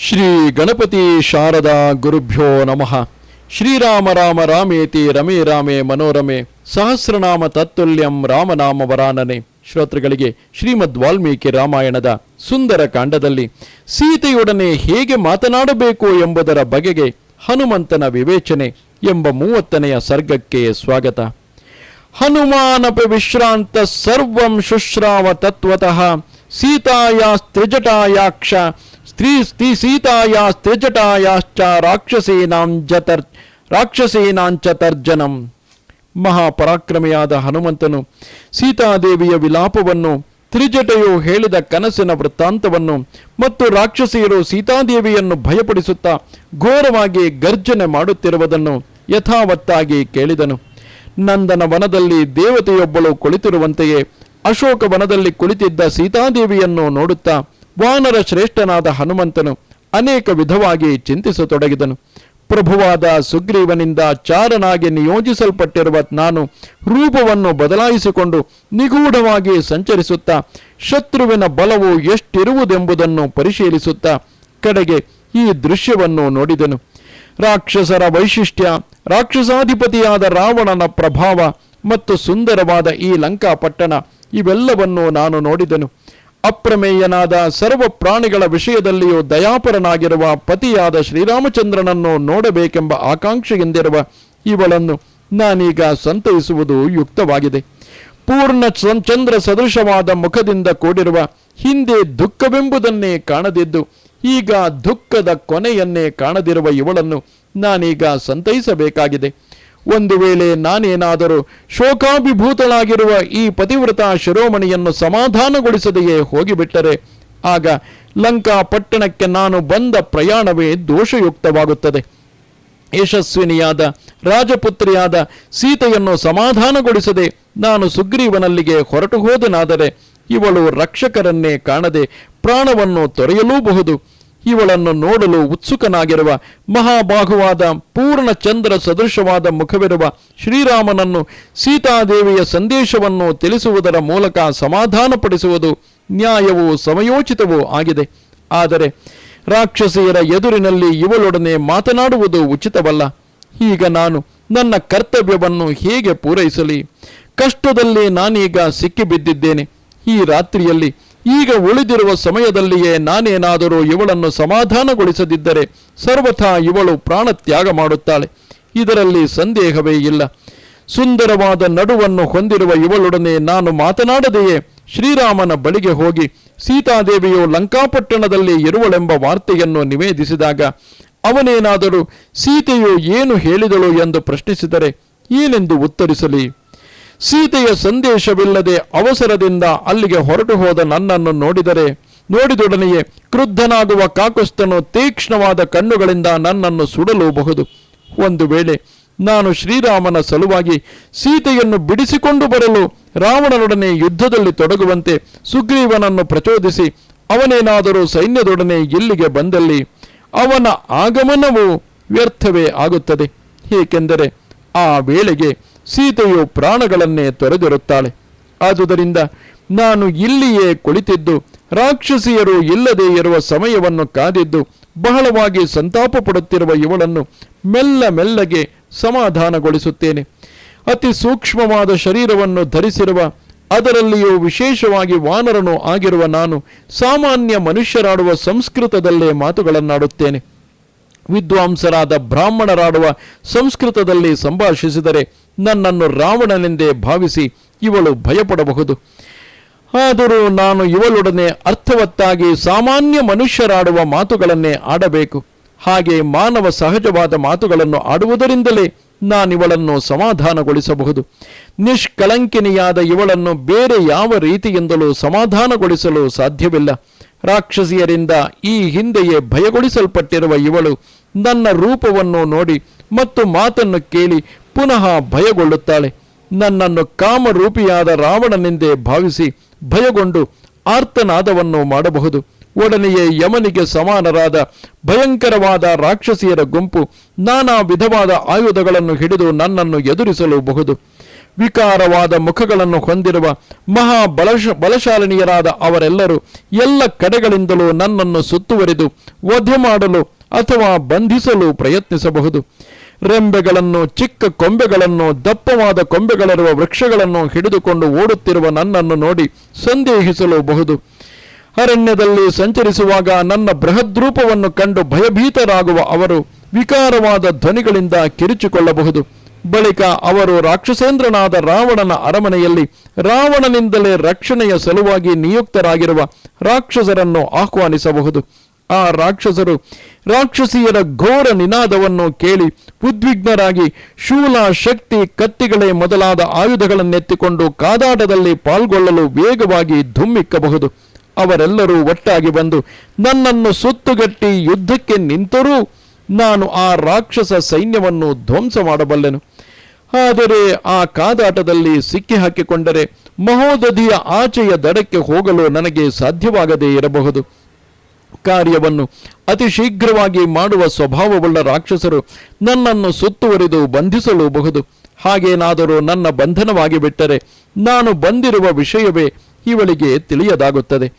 ಶ್ರೀ ಗಣಪತಿ ಶಾರದಾ ಗುರುಭ್ಯೋ ನಮಃ. ಶ್ರೀರಾಮ ರಾಮ ರಾಮೇತಿ ರಮೇ ರಾಮೇ ಮನೋರಮೆ. ಸಹಸ್ರನಾಮ ತತ್ತುಲ್ಯಂ ರಾಮನಾಮ ವರಾನನೆ. ಶ್ರೋತೃಗಳಿಗೆ ಶ್ರೀಮದ್ ವಾಲ್ಮೀಕಿ ರಾಮಾಯಣದ ಸುಂದರ ಕಾಂಡದಲ್ಲಿ ಸೀತೆಯೊಡನೆ ಹೇಗೆ ಮಾತನಾಡಬೇಕು ಎಂಬುದರ ಬಗೆಗೆ ಹನುಮಂತನ ವಿವೇಚನೆ ಎಂಬ ಮೂವತ್ತನೆಯ ಸರ್ಗಕ್ಕೆ ಸ್ವಾಗತ. ಹನುಮಾನಪ ವಿಶ್ರಾಂತ ಸರ್ವಂ ಶುಶ್ರಾವ ತತ್ವತಃ ಸೀತಾಯಾಸ್ತ್ರಿಜಟಾಯಾಕ್ಷ ಸ್ತ್ರೀ ಸೀತಾಯಾಸ್ತ್ರಿಜಟಾಯಾಶ್ಚ ರಾಕ್ಷಸೇನಾಂಜತರ್ ರಾಕ್ಷಸೇನಾಂಚ ತರ್ಜನಂ ಮಹಾಪರಾಕ್ರಮೆಯಾದ ಹನುಮಂತನು ಸೀತಾದೇವಿಯ ವಿಲಾಪವನ್ನು, ತ್ರಿಜಟೆಯು ಹೇಳಿದ ಕನಸಿನ ವೃತ್ತಾಂತವನ್ನು ಮತ್ತು ರಾಕ್ಷಸಿಯರು ಸೀತಾದೇವಿಯನ್ನು ಭಯಪಡಿಸುತ್ತಾ ಘೋರವಾಗಿ ಗರ್ಜನೆ ಮಾಡುತ್ತಿರುವುದನ್ನು ಯಥಾವತ್ತಾಗಿ ಕೇಳಿದನು. ನಂದನ ವನದಲ್ಲಿ ದೇವತೆಯೊಬ್ಬಳು ಕುಳಿತಿರುವಂತೆಯೇ ಅಶೋಕ ವನದಲ್ಲಿ ಕುಳಿತಿದ್ದ ಸೀತಾದೇವಿಯನ್ನು ನೋಡುತ್ತಾ ವಾನರ ಶ್ರೇಷ್ಠನಾದ ಹನುಮಂತನು ಅನೇಕ ವಿಧವಾಗಿ ಚಿಂತಿಸತೊಡಗಿದನು. ಪ್ರಭುವಾದ ಸುಗ್ರೀವನಿಂದ ಚಾರನಾಗಿ ನಿಯೋಜಿಸಲ್ಪಟ್ಟಿರುವ ನಾನು ರೂಪವನ್ನು ಬದಲಾಯಿಸಿಕೊಂಡು ನಿಗೂಢವಾಗಿ ಸಂಚರಿಸುತ್ತಾ ಶತ್ರುವಿನ ಬಲವು ಎಷ್ಟಿರುವುದೆಂಬುದನ್ನು ಪರಿಶೀಲಿಸುತ್ತಾ ಕಡೆಗೆ ಈ ದೃಶ್ಯವನ್ನು ನೋಡಿದನು. ರಾಕ್ಷಸರ ವೈಶಿಷ್ಟ್ಯ, ರಾಕ್ಷಸಾಧಿಪತಿಯಾದ ರಾವಣನ ಪ್ರಭಾವ ಮತ್ತು ಸುಂದರವಾದ ಈ ಲಂಕಾಪಟ್ಟಣ ಇವೆಲ್ಲವನ್ನು ನಾನು ನೋಡಿದನು. ಅಪ್ರಮೇಯನಾದ ಸರ್ವ ಪ್ರಾಣಿಗಳ ವಿಷಯದಲ್ಲಿಯೂ ದಯಾಪರನಾಗಿರುವ ಪತಿಯಾದ ಶ್ರೀರಾಮಚಂದ್ರನನ್ನು ನೋಡಬೇಕೆಂಬ ಆಕಾಂಕ್ಷೆಯಿಂದಿರುವ ಇವಳನ್ನು ನಾನೀಗ ಸಂತೈಸುವುದು ಯುಕ್ತವಾಗಿದೆ. ಪೂರ್ಣ ಚಂದ್ರ ಸದೃಶವಾದ ಮುಖದಿಂದ ಕೂಡಿರುವ ಹಿಂದೆ ದುಃಖವೆಂಬುದನ್ನೇ ಕಾಣದಿದ್ದು, ಈಗ ದುಃಖದ ಕೊನೆಯನ್ನೇ ಕಾಣದಿರುವ ಇವಳನ್ನು ನಾನೀಗ ಸಂತೈಸಬೇಕಾಗಿದೆ. ಒಂದು ವೇಳೆ ನಾನೇನಾದರೂ ಶೋಕಾಭಿಭೂತಳಾಗಿರುವ ಈ ಪತಿವ್ರತ ಶಿರೋಮಣಿಯನ್ನು ಸಮಾಧಾನಗೊಳಿಸದೆಯೇ ಹೋಗಿಬಿಟ್ಟರೆ, ಆಗ ಲಂಕಾ ಪಟ್ಟಣಕ್ಕೆ ನಾನು ಬಂದ ಪ್ರಯಾಣವೇ ದೋಷಯುಕ್ತವಾಗುತ್ತದೆ. ಯಶಸ್ವಿನಿಯಾದ ರಾಜಪುತ್ರಿಯಾದ ಸೀತೆಯನ್ನು ಸಮಾಧಾನಗೊಳಿಸದೆ ನಾನು ಸುಗ್ರೀವನಲ್ಲಿಗೆ ಹೊರಟು ಹೋದನಾದರೆ ಇವಳು ರಕ್ಷಕರನ್ನೇ ಕಾಣದೆ ಪ್ರಾಣವನ್ನು ತೊರೆಯಲೂಬಹುದು. ಇವಳನ್ನು ನೋಡಲು ಉತ್ಸುಕನಾಗಿರುವ ಮಹಾಬಾಹುವಾದ ಪೂರ್ಣ ಚಂದ್ರ ಸದೃಶವಾದ ಮುಖವಿರುವ ಶ್ರೀರಾಮನನ್ನು ಸೀತಾದೇವಿಯ ಸಂದೇಶವನ್ನು ತಿಳಿಸುವುದರ ಮೂಲಕ ಸಮಾಧಾನಪಡಿಸುವುದು ನ್ಯಾಯವೂ ಸಮಯೋಚಿತವೂ ಆಗಿದೆ. ಆದರೆ ರಾಕ್ಷಸಿಯರ ಎದುರಿನಲ್ಲಿ ಇವಳೊಡನೆ ಮಾತನಾಡುವುದು ಉಚಿತವಲ್ಲ. ಈಗ ನಾನು ನನ್ನ ಕರ್ತವ್ಯವನ್ನು ಹೇಗೆ ಪೂರೈಸಲಿ? ಕಷ್ಟದಲ್ಲಿ ನಾನೀಗ ಸಿಕ್ಕಿಬಿದ್ದಿದ್ದೇನೆ. ಈ ರಾತ್ರಿಯಲ್ಲಿ ಈಗ ಉಳಿದಿರುವ ಸಮಯದಲ್ಲಿಯೇ ನಾನೇನಾದರೂ ಇವಳನ್ನು ಸಮಾಧಾನಗೊಳಿಸದಿದ್ದರೆ ಸರ್ವಥಾ ಇವಳು ಪ್ರಾಣತ್ಯಾಗ ಮಾಡುತ್ತಾಳೆ. ಇದರಲ್ಲಿ ಸಂದೇಹವೇ ಇಲ್ಲ. ಸುಂದರವಾದ ನಡುವನ್ನು ಹೊಂದಿರುವ ಇವಳೊಡನೆ ನಾನು ಮಾತನಾಡದೆಯೇ? ಶ್ರೀರಾಮನ ಬಳಿಗೆ ಹೋಗಿ ಸೀತಾದೇವಿಯು ಲಂಕಾಪಟ್ಟಣದಲ್ಲಿ ಇರುವಳೆಂಬ ವಾರ್ತೆಯನ್ನು ನಿವೇದಿಸಿದಾಗ, ಅವನೇನಾದರೂ ಸೀತೆಯು ಏನು ಹೇಳಿದಳು ಎಂದು ಪ್ರಶ್ನಿಸಿದರೆ ಏನೆಂದು ಉತ್ತರಿಸಲಿ? ಸೀತೆಯ ಸಂದೇಶವಿಲ್ಲದೆ ಅವಸರದಿಂದ ಅಲ್ಲಿಗೆ ಹೊರಟು ಹೋದ ನನ್ನನ್ನು ನೋಡಿದರೆ, ನೋಡಿದೊಡನೆಯೇ ಕ್ರುದ್ಧನಾಗುವ ಕಾಕುಸ್ತನು ತೀಕ್ಷ್ಣವಾದ ಕಣ್ಣುಗಳಿಂದ ನನ್ನನ್ನು ಸುಡಲೂಬಹುದು. ಒಂದು ವೇಳೆ ನಾನು ಶ್ರೀರಾಮನ ಸಲುವಾಗಿ ಸೀತೆಯನ್ನು ಬಿಡಿಸಿಕೊಂಡು ಬರಲು ರಾವಣನೊಡನೆ ಯುದ್ಧದಲ್ಲಿ ತೊಡಗುವಂತೆ ಸುಗ್ರೀವನನ್ನು ಪ್ರಚೋದಿಸಿ ಅವನೇನಾದರೂ ಸೈನ್ಯದೊಡನೆ ಇಲ್ಲಿಗೆ ಬಂದಲ್ಲಿ ಅವನ ಆಗಮನವು ವ್ಯರ್ಥವೇ ಆಗುತ್ತದೆ. ಏಕೆಂದರೆ ಆ ವೇಳೆಗೆ ಸೀತೆಯು ಪ್ರಾಣಗಳನ್ನೇ ತೊರೆದಿರುತ್ತಾಳೆ. ಆದುದರಿಂದ ನಾನು ಇಲ್ಲಿಯೇ ಕುಳಿತಿದ್ದು, ರಾಕ್ಷಸಿಯರು ಇಲ್ಲದೆ ಇರುವ ಸಮಯವನ್ನು ಕಾದಿದ್ದು, ಬಹಳವಾಗಿ ಸಂತಾಪ ಪಡುತ್ತಿರುವ ಇವಳನ್ನು ಮೆಲ್ಲ ಮೆಲ್ಲಗೆ ಸಮಾಧಾನಗೊಳಿಸುತ್ತೇನೆ. ಅತಿ ಸೂಕ್ಷ್ಮವಾದ ಶರೀರವನ್ನು ಧರಿಸಿರುವ, ಅದರಲ್ಲಿಯೂ ವಿಶೇಷವಾಗಿ ವಾನರನು ಆಗಿರುವ ನಾನು ಸಾಮಾನ್ಯ ಮನುಷ್ಯರಾಡುವ ಸಂಸ್ಕೃತದಲ್ಲೇ ಮಾತುಗಳನ್ನಾಡುತ್ತೇನೆ. ವಿದ್ವಾಂಸರಾದ ಬ್ರಾಹ್ಮಣರಾಡುವ ಸಂಸ್ಕೃತದಲ್ಲಿ ಸಂಭಾಷಿಸಿದರೆ ನನ್ನನ್ನು ರಾವಣನೆಂದೇ ಭಾವಿಸಿ ಇವಳು ಭಯಪಡಬಹುದು. ಆದರೂ ನಾನು ಇವಳೊಡನೆ ಅರ್ಥವತ್ತಾಗಿ ಸಾಮಾನ್ಯ ಮನುಷ್ಯರಾಡುವ ಮಾತುಗಳನ್ನೇ ಆಡಬೇಕು. ಹಾಗೆ ಮಾನವ ಸಹಜವಾದ ಮಾತುಗಳನ್ನು ಆಡುವುದರಿಂದಲೇ ನಾನಿವಳನ್ನು ಸಮಾಧಾನಗೊಳಿಸಬಹುದು. ನಿಷ್ಕಲಂಕಿನಿಯಾದ ಇವಳನ್ನು ಬೇರೆ ಯಾವ ರೀತಿಯಿಂದಲೂ ಸಮಾಧಾನಗೊಳಿಸಲು ಸಾಧ್ಯವಿಲ್ಲ. ರಾಕ್ಷಸಿಯರಿಂದ ಈ ಹಿಂದೆಯೇ ಭಯಗೊಳಿಸಲ್ಪಟ್ಟಿರುವ ಇವಳು ನನ್ನ ರೂಪವನ್ನು ನೋಡಿ ಮತ್ತು ಮಾತನ್ನು ಕೇಳಿ ಪುನಃ ಭಯಗೊಳ್ಳುತ್ತಾಳೆ. ನನ್ನನ್ನು ಕಾಮರೂಪಿಯಾದ ರಾವಣನೆಂದೇ ಭಾವಿಸಿ ಭಯಗೊಂಡು ಆರ್ತನಾದವನ್ನು ಮಾಡಬಹುದು. ಒಡನೆಯೇ ಯಮನಿಗೆ ಸಮಾನರಾದ ಭಯಂಕರವಾದ ರಾಕ್ಷಸಿಯರ ಗುಂಪು ನಾನಾ ವಿಧವಾದ ಆಯುಧಗಳನ್ನು ಹಿಡಿದು ನನ್ನನ್ನು ಎದುರಿಸಲೂಬಹುದು. ವಿಕಾರವಾದ ಮುಖಗಳನ್ನು ಹೊಂದಿರುವ ಮಹಾ ಬಲಶ ಬಲಶಾಲಿನಿಯರಾದ ಅವರೆಲ್ಲರೂ ಎಲ್ಲ ಕಡೆಗಳಿಂದಲೂ ನನ್ನನ್ನು ಸುತ್ತುವರಿದು ವಧೆ ಮಾಡಲು ಅಥವಾ ಬಂಧಿಸಲು ಪ್ರಯತ್ನಿಸಬಹುದು. ರೆಂಬೆಗಳನ್ನು, ಚಿಕ್ಕ ಕೊಂಬೆಗಳನ್ನು, ದಪ್ಪವಾದ ಕೊಂಬೆಗಳಿರುವ ವೃಕ್ಷಗಳನ್ನು ಹಿಡಿದುಕೊಂಡು ಓಡುತ್ತಿರುವ ನನ್ನನ್ನು ನೋಡಿ ಸಂದೇಹಿಸಲೂಬಹುದು. ಅರಣ್ಯದಲ್ಲಿ ಸಂಚರಿಸುವಾಗ ನನ್ನ ಬೃಹದ್ರೂಪವನ್ನು ಕಂಡು ಭಯಭೀತರಾಗುವ ಅವರು ವಿಕಾರವಾದ ಧ್ವನಿಗಳಿಂದ ಕಿರಿಚಿಕೊಳ್ಳಬಹುದು. ಬಳಿಕ ಅವರು ರಾಕ್ಷಸೇಂದ್ರನಾದ ರಾವಣನ ಅರಮನೆಯಲ್ಲಿ ರಾವಣನಿಂದಲೇ ರಕ್ಷಣೆಯ ಸಲುವಾಗಿ ನಿಯುಕ್ತರಾಗಿರುವ ರಾಕ್ಷಸರನ್ನು ಆಹ್ವಾನಿಸಬಹುದು. ಆ ರಾಕ್ಷಸರು ರಾಕ್ಷಸಿಯರ ಘೋರ ನಿನಾದವನ್ನು ಕೇಳಿ ಉದ್ವಿಗ್ನರಾಗಿ ಶೂಲ ಶಕ್ತಿ ಕತ್ತಿಗಳೇ ಮೊದಲಾದ ಆಯುಧಗಳನ್ನೆತ್ತಿಕೊಂಡು ಕಾದಾಟದಲ್ಲಿ ಪಾಲ್ಗೊಳ್ಳಲು ವೇಗವಾಗಿ ಧುಮ್ಮಿಕ್ಕಬಹುದು. ಅವರೆಲ್ಲರೂ ಒಟ್ಟಾಗಿ ಬಂದು, ನನ್ನನ್ನು ಸುತ್ತುಗಟ್ಟಿ ಯುದ್ಧಕ್ಕೆ ನಿಂತರೂ ನಾನು ಆ ರಾಕ್ಷಸ ಸೈನ್ಯವನ್ನು ಧ್ವಂಸ ಮಾಡಬಲ್ಲೆನು. ಆದರೆ ಆ ಕಾದಾಟದಲ್ಲಿ ಸಿಕ್ಕಿ ಹಾಕಿಕೊಂಡರೆ ಮಹೋದಧಿಯ ಆಚೆಯ ದಡಕ್ಕೆ ಹೋಗಲು ನನಗೆ ಸಾಧ್ಯವಾಗದೇ ಇರಬಹುದು. ಕಾರ್ಯವನ್ನು ಅತಿ ಶೀಘ್ರವಾಗಿ ಮಾಡುವ ಸ್ವಭಾವವುಳ್ಳ ರಾಕ್ಷಸರು ನನ್ನನ್ನು ಸುತ್ತುವರಿದು ಬಂಧಿಸಲೂಬಹುದು. ಹಾಗೇನಾದರೂ ನನ್ನ ಬಂಧನವಾಗಿ ಬಿಟ್ಟರೆ ನಾನು ಬಂದಿರುವ ವಿಷಯವೇ ಇವಳಿಗೆ ತಿಳಿಯದಾಗುತ್ತದೆ.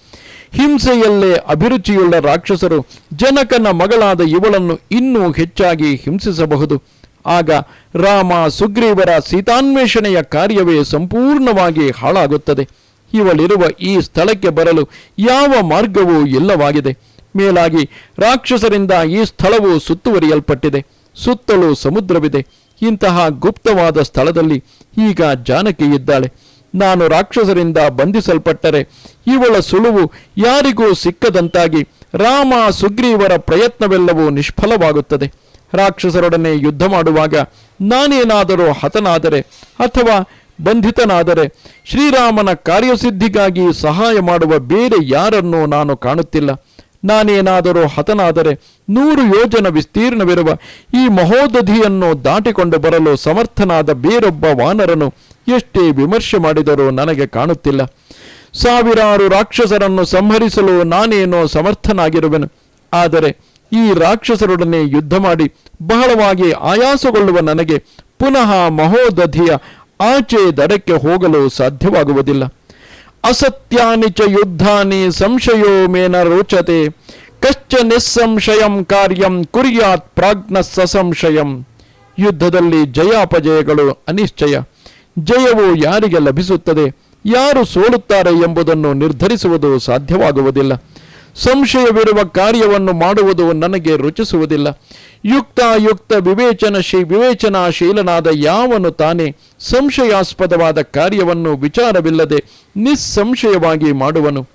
ಹಿಂಸೆಯಲ್ಲೇ ಅಭಿರುಚಿಯುಳ್ಳ ರಾಕ್ಷಸರು ಜನಕನ ಮಗಳಾದ ಇವಳನ್ನು ಇನ್ನೂ ಹೆಚ್ಚಾಗಿ ಹಿಂಸಿಸಬಹುದು. ಆಗ ರಾಮ ಸುಗ್ರೀವರ ಸೀತಾನ್ವೇಷಣೆಯ ಕಾರ್ಯವೇ ಸಂಪೂರ್ಣವಾಗಿ ಹಾಳಾಗುತ್ತದೆ. ಇವಳಿರುವ ಈ ಸ್ಥಳಕ್ಕೆ ಬರಲು ಯಾವ ಮಾರ್ಗವೂ ಇಲ್ಲವಾಗಿದೆ. ಮೇಲಾಗಿ ರಾಕ್ಷಸರಿಂದ ಈ ಸ್ಥಳವು ಸುತ್ತುವರಿಯಲ್ಪಟ್ಟಿದೆ. ಸುತ್ತಲೂ ಸಮುದ್ರವಿದೆ. ಇಂತಹ ಗುಪ್ತವಾದ ಸ್ಥಳದಲ್ಲಿ ಈಗ ಜಾನಕಿ ಇದ್ದಾಳೆ. ನಾನು ರಾಕ್ಷಸರಿಂದ ಬಂಧಿಸಲ್ಪಟ್ಟರೆ ಇವಳ ಸುಳುವು ಯಾರಿಗೂ ಸಿಕ್ಕದಂತಾಗಿ ರಾಮ ಸುಗ್ರೀವರ ಪ್ರಯತ್ನವೆಲ್ಲವೂ ನಿಷ್ಫಲವಾಗುತ್ತದೆ. ರಾಕ್ಷಸರೊಡನೆ ಯುದ್ಧ ಮಾಡುವಾಗ ನಾನೇನಾದರೂ ಹತನಾದರೆ ಅಥವಾ ಬಂಧಿತನಾದರೆ ಶ್ರೀರಾಮನ ಕಾರ್ಯಸಿದ್ಧಿಗಾಗಿ ಸಹಾಯ ಮಾಡುವ ಬೇರೆ ಯಾರನ್ನೂ ನಾನು ಕಾಣುತ್ತಿಲ್ಲ. ನಾನೇನಾದರೂ ಹತನಾದರೆ ನೂರು ಯೋಜನ ವಿಸ್ತೀರ್ಣವಿರುವ ಈ ಮಹೋದಧಿಯನ್ನು ದಾಟಿಕೊಂಡು ಬರಲು ಸಮರ್ಥನಾದ ಬೇರೊಬ್ಬ ವಾನರನು ಎಷ್ಟೇ ವಿಮರ್ಶೆ ಮಾಡಿದರೂ ನನಗೆ ಕಾಣುತ್ತಿಲ್ಲ. ಸಾವಿರಾರು ರಾಕ್ಷಸರನ್ನು ಸಂಹರಿಸಲು ನಾನೇನೋ ಸಮರ್ಥನಾಗಿರುವೆನು. ಆದರೆ ಈ ರಾಕ್ಷಸರೊಡನೆ ಯುದ್ಧ ಮಾಡಿ ಬಹಳವಾಗಿ ಆಯಾಸಗೊಳ್ಳುವ ನನಗೆ ಪುನಃ ಮಹೋದಧಿಯ ಆಚೆ ದಡಕ್ಕೆ ಹೋಗಲು ಸಾಧ್ಯವಾಗುವುದಿಲ್ಲ. ಅಸತ್ಯಾನಿಚ ಯುದ್ಧಾನಿ ಸಂಶಯೋ ಮೇನ ರೋಚತೆ. ಕಶ್ಚ ನಿಸ್ಸಂಶಯಂ ಕಾರ್ಯಂ ಕುರಿಯಾತ್ ಪ್ರಾಜ್ಞ ಸಸಂಶಯಂ. ಯುದ್ಧದಲ್ಲಿ ಜಯಾಪಜಯಗಳು ಅನಿಶ್ಚಯ. ಜಯವು ಯಾರಿಗೆ ಲಭಿಸುತ್ತದೆ? ಯಾರು ಸೋಲುತ್ತಾರೆ ಎಂಬುದನ್ನು ನಿರ್ಧರಿಸುವುದು ಸಾಧ್ಯವಾಗುವುದಿಲ್ಲ. ಸಂಶಯವಿರುವ ಕಾರ್ಯವನ್ನು ಮಾಡುವುದು ನನಗೆ ರುಚಿಸುವುದಿಲ್ಲ. ಯುಕ್ತಾಯುಕ್ತ ವಿವೇಚನಶೀ ವಿವೇಚನಾಶೀಲನಾದ ಯಾವನು ತಾನೇ ಸಂಶಯಾಸ್ಪದವಾದ ಕಾರ್ಯವನ್ನು ವಿಚಾರವಿಲ್ಲದೆ ನಿಸ್ಸಂಶಯವಾಗಿ ಮಾಡುವನು.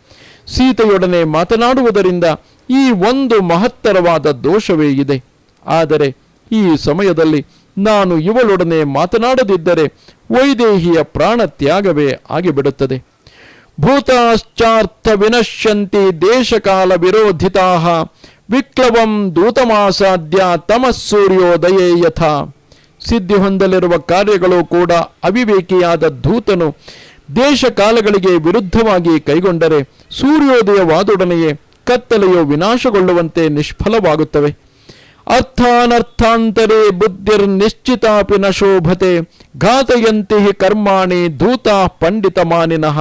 ಸೀತೆಯೊಡನೆ ಮಾತನಾಡುವುದರಿಂದ ಈ ಒಂದು ಮಹತ್ತರವಾದ ದೋಷವೇ ಇದೆ. ಆದರೆ ಈ ಸಮಯದಲ್ಲಿ ನಾನು ಇವಳೊಡನೆ ಮಾತನಾಡದಿದ್ದರೆ ವೈದೇಹಿಯ ಪ್ರಾಣ ತ್ಯಾಗವೇ ಆಗಿಬಿಡುತ್ತದೆ. ಭೂತಾಶ್ಚಾರ್ಥ ವಿನಶ್ಯಂತಿ ದೇಶಕಾಲ ವಿರೋಧಿತಾ ವಿಕ್ಲವಂ ದೂತಮಾಸಾಧ್ಯ ತಮಸ್ಸೂರ್ಯೋದಯೇ ಯಥ. ಸಿದ್ಧಿ ಹೊಂದಲಿರುವ ಕಾರ್ಯಗಳು ಕೂಡ ಅವಿವೇಕಿಯಾದ ದೂತನು ದೇಶ ಕಾಲಗಳಿಗೆ ವಿರುದ್ಧವಾಗಿ ಕೈಗೊಂಡರೆ ಸೂರ್ಯೋದಯವಾದೊಡನೆಯೇ ಕತ್ತಲೆಯು ವಿನಾಶಗೊಳ್ಳುವಂತೆ ನಿಷ್ಫಲವಾಗುತ್ತವೆ. ಅರ್ಥಾನರ್ಥಾಂತರೇ ಬುದ್ಧಿರ್ ನಿಶ್ಚಿತಾಪಿ ನ ಶೋಭತೆ ಘಾತಯಂತಿ ಕರ್ಮಾಣಿ ದೂತ ಪಂಡಿತ ಮಾನಿನಃ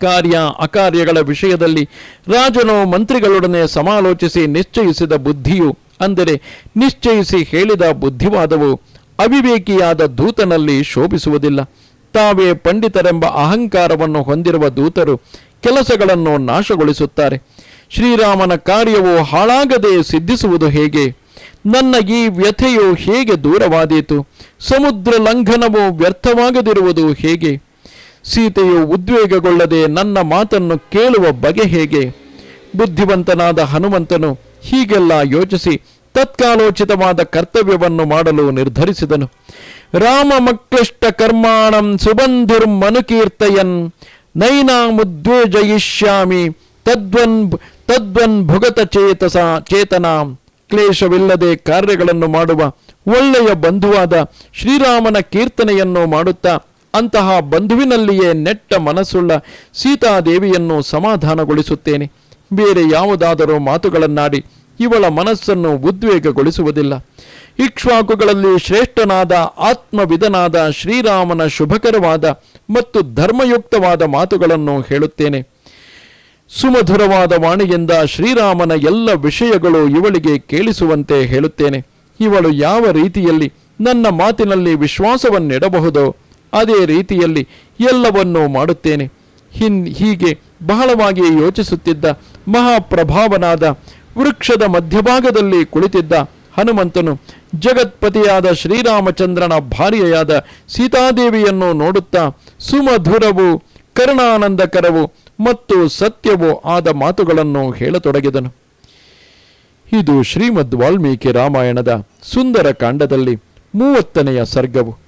ಕಾರ್ಯ ಅಕಾರ್ಯಗಳ ವಿಷಯದಲ್ಲಿ ರಾಜನು ಮಂತ್ರಿಗಳೊಡನೆ ಸಮಾಲೋಚಿಸಿ ನಿಶ್ಚಯಿಸಿದ ಬುದ್ಧಿಯು ಅಂದರೆ ನಿಶ್ಚಯಿಸಿ ಹೇಳಿದ ಬುದ್ಧಿವಾದವು ಅವಿವೇಕಿಯಾದ ದೂತನಲ್ಲಿ ಶೋಭಿಸುವುದಿಲ್ಲ. ತಾವೇ ಪಂಡಿತರೆಂಬ ಅಹಂಕಾರವನ್ನು ಹೊಂದಿರುವ ದೂತರು ಕೆಲಸಗಳನ್ನು ನಾಶಗೊಳಿಸುತ್ತಾರೆ. ಶ್ರೀರಾಮನ ಕಾರ್ಯವು ಹಾಳಾಗದೆ ಸಿದ್ಧಿಸುವುದು ಹೇಗೆ? ನನ್ನ ಈ ವ್ಯಥೆಯು ಹೇಗೆ ದೂರವಾದೀತು? ಸಮುದ್ರ ಲಂಘನವು ವ್ಯರ್ಥವಾಗದಿರುವುದು ಹೇಗೆ? ಸೀತೆಯು ಉದ್ವೇಗಗೊಳ್ಳದೆ ನನ್ನ ಮಾತನ್ನು ಕೇಳುವ ಬಗೆ ಹೇಗೆ? ಬುದ್ಧಿವಂತನಾದ ಹನುಮಂತನು ಹೀಗೆಲ್ಲ ಯೋಚಿಸಿ ತತ್ಕಾಲೋಚಿತವಾದ ಕರ್ತವ್ಯವನ್ನು ಮಾಡಲು ನಿರ್ಧರಿಸಿದನು. ರಾಮ ಮಕ್ಲಿಷ್ಟ ಕರ್ಮಾಣಂ ಸುಬಂಧುರ್ಮನುಕೀರ್ತಯನ್ ನೈನಾಮುದ್ವೇಜಯಿಷ್ಯಾಮಿ ತದ್ವನ್ ತದ್ವನ್ ಭುಗತ ಚೇತಸ, ಚೇತನ. ಕ್ಲೇಶವಿಲ್ಲದೆ ಕಾರ್ಯಗಳನ್ನು ಮಾಡುವ ಒಳ್ಳೆಯ ಬಂಧುವಾದ ಶ್ರೀರಾಮನ ಕೀರ್ತನೆಯನ್ನು ಮಾಡುತ್ತಾ ಅಂತಹ ಬಂಧುವಿನಲ್ಲಿಯೇ ನೆಟ್ಟ ಮನಸ್ಸುಳ್ಳ ಸೀತಾದೇವಿಯನ್ನು ಸಮಾಧಾನಗೊಳಿಸುತ್ತೇನೆ. ಬೇರೆ ಯಾವುದಾದರೂ ಮಾತುಗಳನ್ನಾಡಿ ಇವಳ ಮನಸ್ಸನ್ನು ಉದ್ವೇಗಗೊಳಿಸುವುದಿಲ್ಲ. ಇಕ್ಷ್ವಾಕುಗಳಲ್ಲಿ ಶ್ರೇಷ್ಠನಾದ, ಆತ್ಮವಿದನಾದ ಶ್ರೀರಾಮನ ಶುಭಕರವಾದ ಮತ್ತು ಧರ್ಮಯುಕ್ತವಾದ ಮಾತುಗಳನ್ನು ಹೇಳುತ್ತೇನೆ. ಸುಮಧುರವಾದ ವಾಣಿಯಿಂದ ಶ್ರೀರಾಮನ ಎಲ್ಲ ವಿಷಯಗಳು ಇವಳಿಗೆ ಕೇಳಿಸುವಂತೆ ಹೇಳುತ್ತೇನೆ. ಇವಳು ಯಾವ ರೀತಿಯಲ್ಲಿ ನನ್ನ ಮಾತಿನಲ್ಲಿ ವಿಶ್ವಾಸವನ್ನಿಡಬಹುದೋ ಅದೇ ರೀತಿಯಲ್ಲಿ ಎಲ್ಲವನ್ನೂ ಮಾಡುತ್ತೇನೆ. ಹಿನ್ ಹೀಗೆ ಬಹಳವಾಗಿ ಯೋಚಿಸುತ್ತಿದ್ದ ಮಹಾಪ್ರಭಾವನಾದ ವೃಕ್ಷದ ಮಧ್ಯಭಾಗದಲ್ಲಿ ಕುಳಿತಿದ್ದ ಹನುಮಂತನು ಜಗತ್ಪತಿಯಾದ ಶ್ರೀರಾಮಚಂದ್ರನ ಭಾರ್ಯೆಯಾದ ಸೀತಾದೇವಿಯನ್ನು ನೋಡುತ್ತಾ ಸುಮಧುರವು, ಕರುಣಾನಂದಕರವು ಮತ್ತು ಸತ್ಯವೂ ಆದ ಮಾತುಗಳನ್ನು ಹೇಳತೊಡಗಿದನು. ಇದು ಶ್ರೀಮದ್ ವಾಲ್ಮೀಕಿ ರಾಮಾಯಣದ ಸುಂದರ ಕಾಂಡದಲ್ಲಿ ಮೂವತ್ತನೆಯ ಸರ್ಗವು.